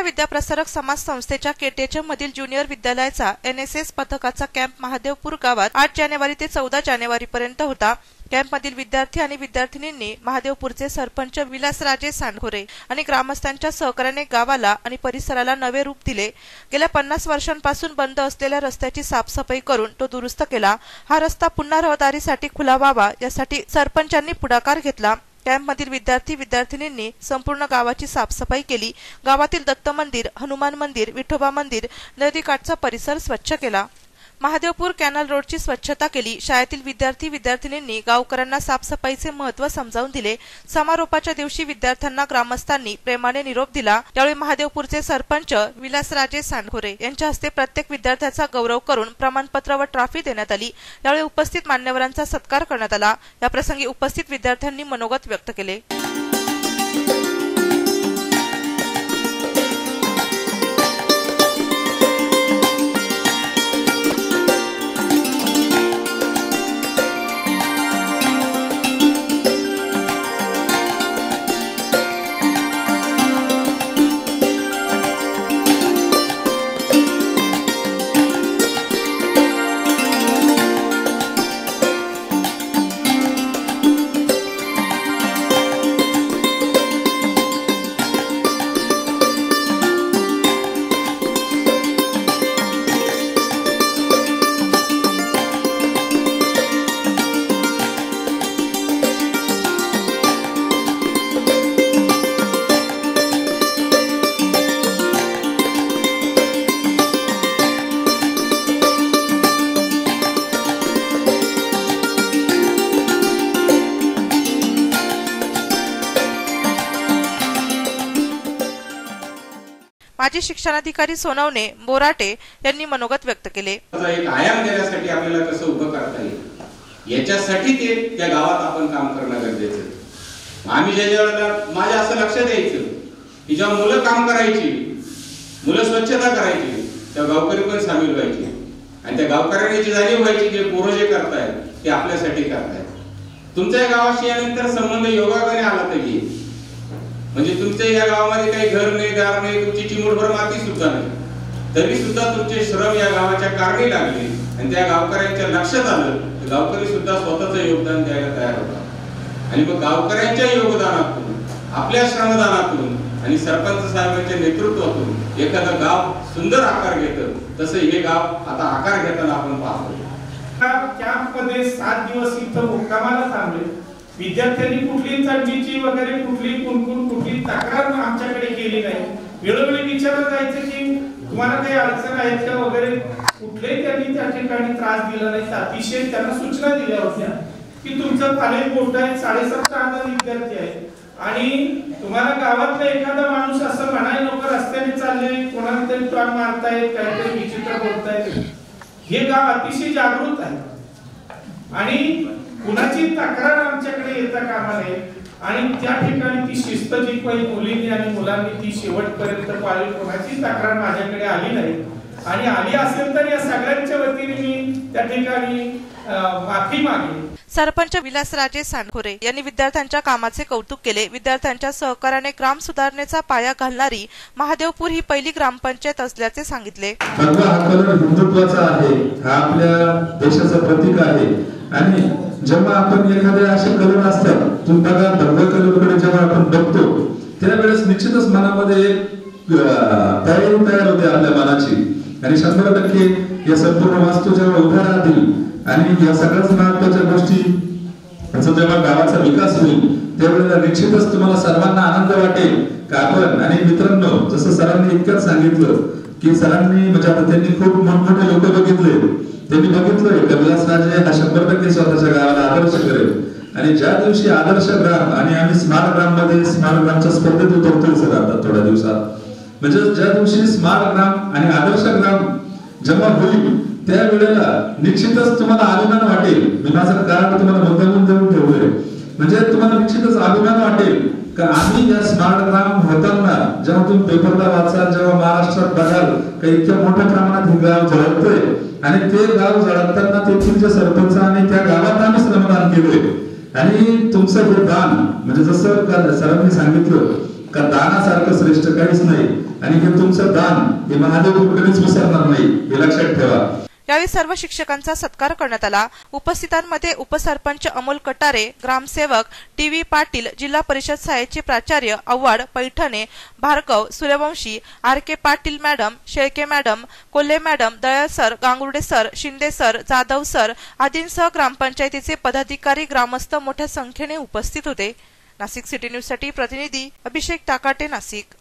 समता विद्याप्रसारक समाज संस्थेच्या केटीएचएम मधील ज्युनियर विद्यालयाचा एनएसएस पथकाचा कॅम्प महादेवपूर गावात आठ जानेवारी ते चौदा जानेवारी पर्यंत होता. कॅम्पमधील विद्यार्थी आणि विद्यार्थिनींनी महादेवपूरचे सरपंच विलासराजे सांडखोरे आणि ग्रामस्थांच्या सहकार्याने गावाला आणि परिसराला नवे रूप दिले. गेल्या पन्नास वर्षांपासून बंद असलेल्या रस्त्याची साफसफाई करून तो दुरुस्त केला. हा रस्ता पुन्हा रहदारीसाठी खुला व्हावा यासाठी सरपंचांनी पुढाकार घेतला. कॅम्पमधील विद्यार्थी विद्यार्थिनींनी संपूर्ण गावाची साफसफाई केली. गावातील दत्त मंदिर हनुमान मंदिर विठोबा मंदिर नदीकाठचा परिसर स्वच्छ केला. महादेवपूर कॅनल रोडची स्वच्छता केली. शाळेतील विद्यार्थी विद्यार्थिनींनी गावकऱ्यांना साफसफाईचे महत्त्व समजावून दिले. समारोपाच्या दिवशी विद्यार्थ्यांना ग्रामस्थांनी प्रेमाने निरोप दिला. यावेळी महादेवपूरचे सरपंच विलासराजे सांडखोरे यांच्या हस्ते प्रत्येक विद्यार्थ्याचा गौरव करून प्रमाणपत्र व ट्रॉफी देण्यात आली. यावेळी उपस्थित मान्यवरांचा सत्कार करण्यात आला. याप्रसंगी उपस्थित विद्यार्थ्यांनी मनोगत व्यक्त केले. माजी शिक्षणाधिकारी सोनवणे बोराटे यांनी मनोगत व्यक्त केले. एक आयाम देण्यासाठी आपल्याला कसं उभं करता येईल? याच्यासाठी ते त्या गावात आपण काम करणं गरजेचं आम्ही ज्या ज्या माझ्या असं लक्ष द्यायचं की जेव्हा मुलं काम करायची मुलं स्वच्छता करायची तेव्हा गावकरी पण सामील व्हायची. आणि त्या गावकऱ्यांनी जी जाणीव व्हायची जे पोरं जे करतायत ते आपल्यासाठी करतायत. तुमच्या या गावाशी यानंतर संबंध योगाकडे आला तर येईल. म्हणजे तुमच्या या गावामध्ये काही घर नाही दार नाही तुमची चिमूटभर माती सुद्धा नाही. तरी सुद्धा तुमचे श्रम या गावाच्या कारणी लागले. आणि त्या गावकऱ्यांच्या लक्षात आलं तर गावकरी सुद्धा स्वतःचं योगदान द्यायला तयार होता. आणि मग गावकऱ्यांच्या योगदानातून आपल्या श्रमदानातून आणि सरपंच साहेबांच्या नेतृत्वातून एखादं गाव सुंदर आकार घेतं तसं हे गाव आता आकार घेताना आपण पाहतो. कॅम्पमध्ये सात दिवस इथं मुक्कामाला थांबले. विद्यार्थ्यांनी कुठली चढणीची वगैरे कुठली कुणकुण कुठली तक्रार आमच्याकडे केली नाही. वेळोवेळी विचारलं जायचं की तुम्हाला काही अडचण आहेत का वगैरे? कुठलेही त्यांनी त्या ठिकाणी त्रास दिला नाही. अतिशय त्यांना सूचना दिल्या होत्या की तुमचं कॉलेज मोठं आहे साडेसात हजार विद्यार्थी आहे आणि तुम्हाला गावातला एखादा माणूस असं म्हणाय लोक रस्त्याने चालले कोणाला तरी टॉन मारतायत काहीतरी विचित्र बोलतायत. हे गाव अतिशय जागृत आहे. आणि कुणाची तक्रार आमच्याकडे येता कामा नये. आणि त्या ठिकाणी ती शिस्त जी काही मुलींनी आणि मुलांनी ती शेवटपर्यंत पाळली कोणाची तक्रार माझ्याकडे आली नाही. आणि आली असेल तर या सगळ्यांच्या वतीने मी त्या ठिकाणी माफी मागेन. सरपंच विलासराजे सांडखोरे यांनी विद्यार्थ्यांच्या कामाचे कौतुक केले. विद्यार्थ्यांच्या सहकार्याने ग्राम सुधारणेचा पाया घालणारी महादेवपूर ही पहिली ग्रामपंचायत असल्याचे सांगितले. हिंदुत्वाचा आहे. हा आपल्या देशाचं प्रतीक आहे. आणि जेव्हा आपण एखाद्या असे कलर असतात तुम्ही बघा भगव्या कलरकडे जेव्हा आपण बघतो त्यावेळेस निश्चितच मनामध्ये एक तयारी तयार होते आपल्या मनाची. आणि शंभर टक्के या संपूर्ण वास्तू जेव्हा उभ्या राहतील आणि या सगळ्याच महत्त्वाच्या गोष्टी जेव्हा गावाचा विकास होईल त्यावेळेला निश्चितच तुम्हाला सर्वांना आनंद वाटेल. का आपण आणि मित्रांनो जसं सरांनी इतकंच सांगितलं की सरांनी म्हणजे आता त्यांनी खूप मोठमोठे लोक बघितले. त्यांनी बघितलंय का राजे हा शंभर टक्के स्वतःच्या गावाला आदर्श करेल. आणि ज्या दिवशी आदर्श ग्राम आणि आम्ही स्मार्ट ग्राममध्ये स्मार्ट ग्रामच्या स्पर्धेत उतरतोय सर आता थोड्या दिवसात. म्हणजे ज्या दिवशी स्मार्ट ग्राम आणि आदर्श ग्राम जेव्हा होईल त्या वेळेला निश्चितच तुम्हाला अभिमान वाटेल. मी माझं कारण तुम्हाला मुद्दामून देऊन ठेवलंय. म्हणजे तुम्हाला निश्चितच अभिमान वाटेल. का आम्ही या स्मार्ट ग्राम होताना जेव्हा तुम्ही पेपरला वाचाल जेव्हा महाराष्ट्रात बघाल का इतक्या मोठ्या प्रमाणात हे गाव झळकतंय? आणि ते गाव झळकताना तेथील जे सरपंच आणि त्या गावात आम्ही श्रमदान केलंय. आणि तुमचं हे दान म्हणजे जसं का सरांनी सांगितलं का दानासारखं श्रेष्ठ काहीच नाही. आणि हे तुमचं दान हे महादेव कधीच विसरणार नाही हे लक्षात ठेवा. यावेळी सर्व शिक्षकांचा सत्कार करण्यात आला. उपस्थितांमध्ये उपसरपंच अमोल कटारे ग्रामसेवक टी व्ही पाटील जिल्हा परिषद शाळेचे प्राचार्य Awhad Paithane Bhargav Suryavanshi R K Patil madam Shelke madam Kolhe madam Dayal sir Gangurde sir Shinde sir Jadhav sir आदींसह ग्रामपंचायतीचे पदाधिकारी ग्रामस्थ मोठ्या संख्येने उपस्थित होते. नाशिक सिटी न्यूजसाठी प्रतिनिधी अभिषेक टाकाटे नाशिक.